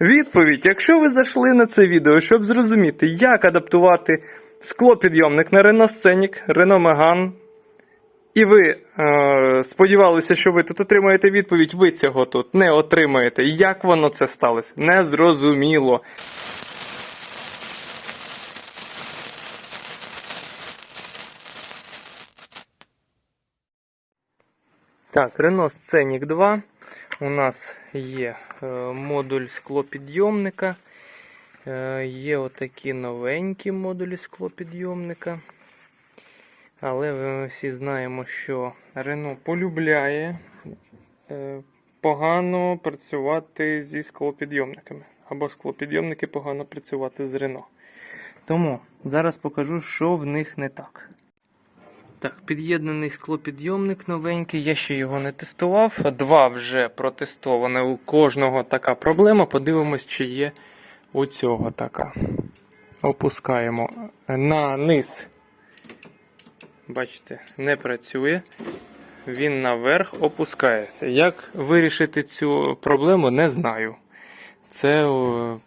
Відповідь: якщо ви зайшли на це відео, щоб зрозуміти, як адаптувати склопідйомник на Renault Scenic, Renault Megane, і ви е, сподівалися, що ви тут отримаєте відповідь, ви цього тут не отримаєте. Як воно це сталося? Незрозуміло. Так, Renault Scenic 2. У нас є е, модуль склопідйомника. Е, є отакі новенькі модулі склопідйомника. Але ми всі знаємо, що Renault полюбляє е, погано працювати зі склопідйомниками. Або склопідйомники погано працювати з Renault. Тому зараз покажу, що в них не так. Так, під'єднаний склопідйомник новенький, я ще його не тестував. Два вже протестовані. У кожного така проблема. Подивимось, чи є у цього така. Опускаємо на низ. Бачите, не працює. Він наверх опускається. Як вирішити цю проблему, не знаю. Це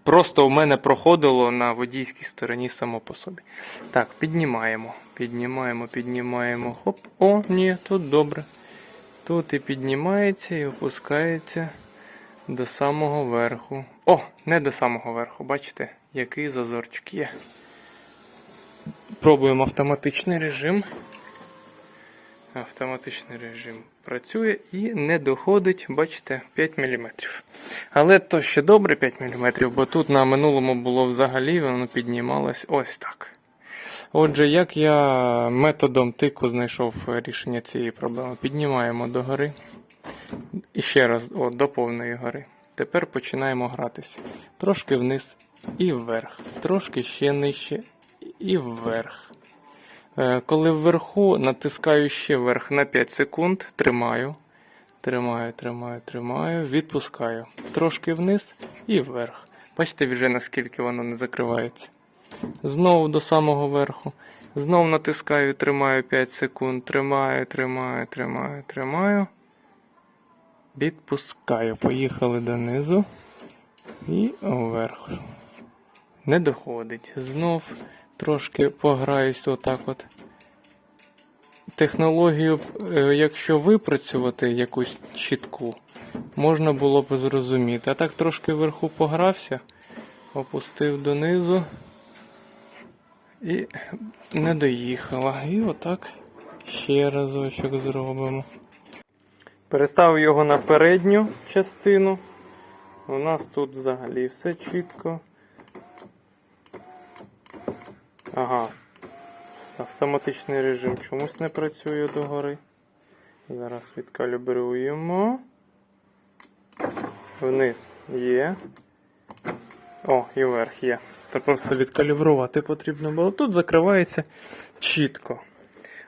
просто у мене проходило на водійській стороні само по собі. Так, піднімаємо. Піднімаємо, піднімаємо. Хоп. О, ні, тут добре. Тут і піднімається, і опускається до самого верху. О, не до самого верху, бачите, який зазорчик є. Пробуємо автоматичний режим. Автоматичний режим працює і не доходить, бачите, 5 мм. Але то ще добре 5 мм, бо тут на минулому було взагалі, воно піднімалось ось так. Отже, як я методом тику знайшов рішення цієї проблеми, піднімаємо догори. І ще раз о, до повної гори. Тепер починаємо гратися. Трошки вниз і вверх, трошки ще нижче і вверх. Е, Коли вверху натискаю ще вверх на 5 секунд, тримаю, тримаю, тримаю, тримаю, відпускаю. Трошки вниз і вверх. Бачите вже наскільки воно не закривається. Знову до самого верху. Знову натискаю, тримаю 5 секунд, тримаю, тримаю, тримаю, тримаю. Відпускаю. Поїхали донизу і вверх. Не доходить. Знов трошки пограюсь отак от. Технологію, е, якщо випрацювати якусь чітку, можна було б зрозуміти. А так трошки вверху погрався, опустив донизу і не доїхала. І отак ще разочок зробимо. Переставив його на передню частину. У нас тут взагалі все чітко. Ага. Автоматичний режим чомусь не працює догори. Зараз відкалібруємо. Вниз є. О, і вверх є. Та просто відкалібрувати потрібно було. Тут закривається чітко.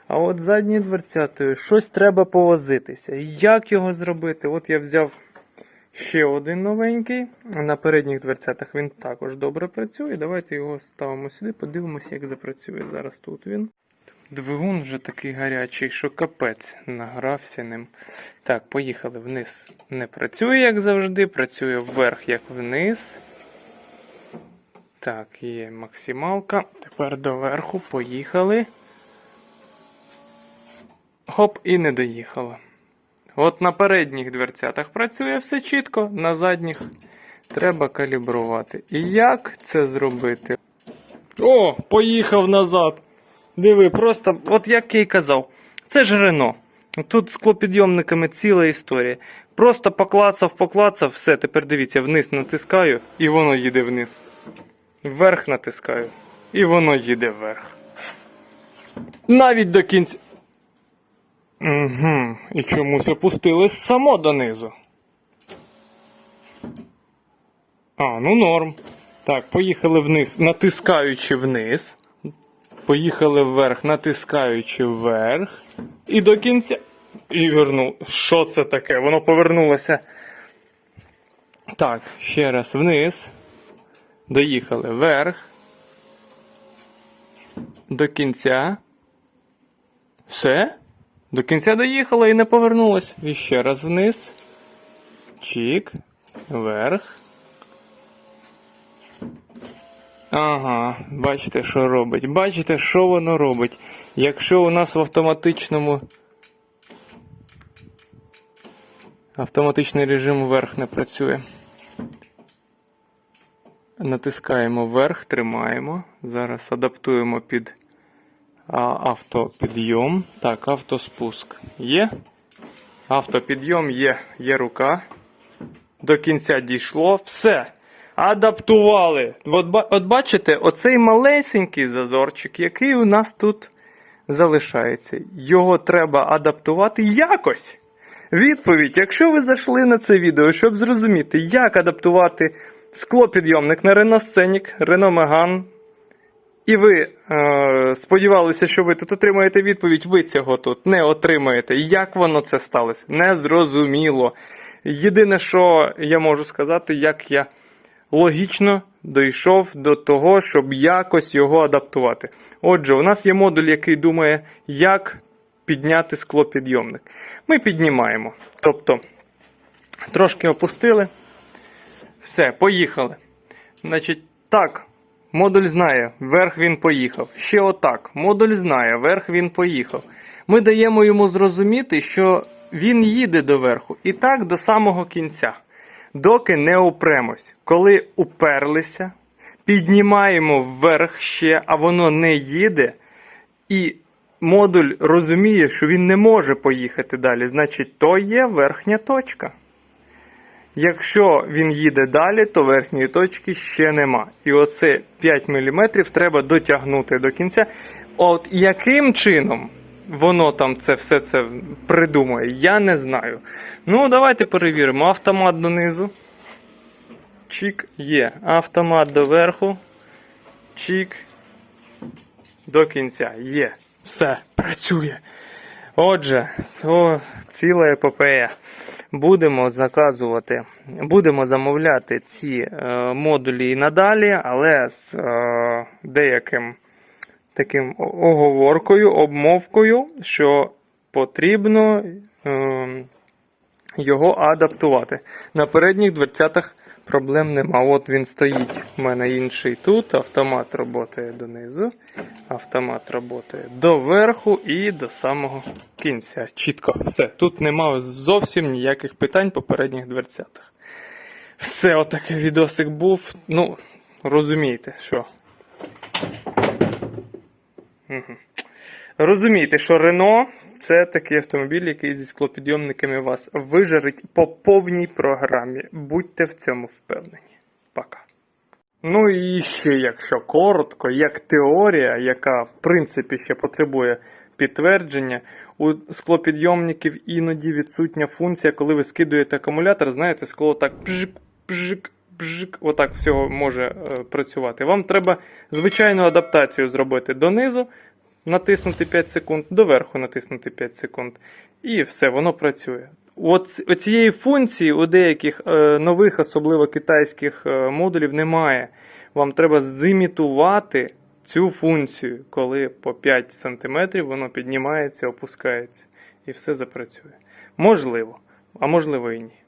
А от задні дверцятою щось треба повозитися. Як його зробити? От я взяв ще один новенький. На передніх дверцятах він також добре працює. Давайте його ставимо сюди, подивимося, як запрацює. Зараз тут він. Двигун вже такий гарячий, що капець награвся ним. Так, поїхали вниз. Не працює, як завжди, працює вверх, як вниз. Так, є максималка. Тепер доверху поїхали. Хоп, і не доїхала. От на передніх дверцятах працює все чітко, на задніх треба калібрувати. І як це зробити? О, поїхав назад. Диви, просто, от як я й казав, це ж Рено. Тут з клопідйомниками ціла історія. Просто поклацав, поклацав, все, тепер дивіться, вниз натискаю, і воно їде вниз. Вверх натискаю, і воно їде вверх. Навіть до кінця. Угу. І чомусь опустилось само донизу. А, ну норм. Так, поїхали вниз, натискаючи вниз. Поїхали вверх, натискаючи вверх. І до кінця. І вернув. Що це таке? Воно повернулося. Так, ще раз вниз. Доїхали вверх. До кінця. Все? До кінця доїхала і не повернулась. І ще раз вниз. Чік. Вверх. Ага, бачите, що робить. Бачите, що воно робить. Якщо у нас в автоматичному. Автоматичний режим вверх не працює. Натискаємо вверх, тримаємо. Зараз адаптуємо під автопідйом. Так, автоспуск є. Автопідйом є, є рука. До кінця дійшло. Все. Адаптували. От, от бачите, оцей малесенький зазорчик, який у нас тут залишається. Його треба адаптувати якось. Відповідь: якщо ви зайшли на це відео, щоб зрозуміти, як адаптувати склопідйомник на Renault Scenic, Renault Megane, і ви е, сподівалися, що ви тут отримаєте відповідь, ви цього тут не отримаєте. Як воно це сталося? Незрозуміло. Єдине, що я можу сказати, як я логічно дійшов до того, щоб якось його адаптувати. Отже, у нас є модуль, який думає, як підняти склопідйомник. Ми піднімаємо. Тобто, трошки опустили. Все, поїхали. Значить, так, модуль знає, вверх він поїхав. Ще отак. Модуль знає, вверх він поїхав. Ми даємо йому зрозуміти, що він їде до верху. І так до самого кінця. Доки не упремось. Коли уперлися, піднімаємо вверх ще, а воно не їде. І модуль розуміє, що він не може поїхати далі. Значить, то є верхня точка. Якщо він їде далі, то верхньої точки ще нема. І оце 5 мм треба дотягнути до кінця. От яким чином воно там це все це придумає, я не знаю. Ну, давайте перевіримо. Автомат донизу. Чік є. Автомат доверху. Чік. До кінця. Є. Все, працює. Отже, то ціла епопея. Будемо заказувати, будемо замовляти ці е, модулі і надалі, але з е, деяким таким оговоркою, обмовкою, що потрібно е, його адаптувати. На передніх дверцятах проблем нема. От він стоїть. У мене інший тут. Автомат працює донизу. Автомат працює до верху і до самого кінця. Чітко. Все. Тут нема зовсім ніяких питань по передніх дверцятах. Все, отакий відосик був. Ну, розумієте, що. Мгм. Розумієте, що Рено це такий автомобіль, який зі склопідйомниками вас вижарить по повній програмі. Будьте в цьому впевнені. Пока. Ну і ще, якщо коротко, як теорія, яка в принципі ще потребує підтвердження, у склопідйомників іноді відсутня функція, коли ви скидуєте акумулятор, знаєте, скло так пжик, пжик, пжик, отак всього може е, працювати. Вам треба звичайну адаптацію зробити донизу, натиснути 5 секунд, доверху натиснути 5 секунд. І все, воно працює. От цієї функції у деяких е, нових, особливо китайських е, модулів, немає. Вам треба зімітувати цю функцію, коли по 5 см воно піднімається, опускається і все запрацює. Можливо, а можливо і ні.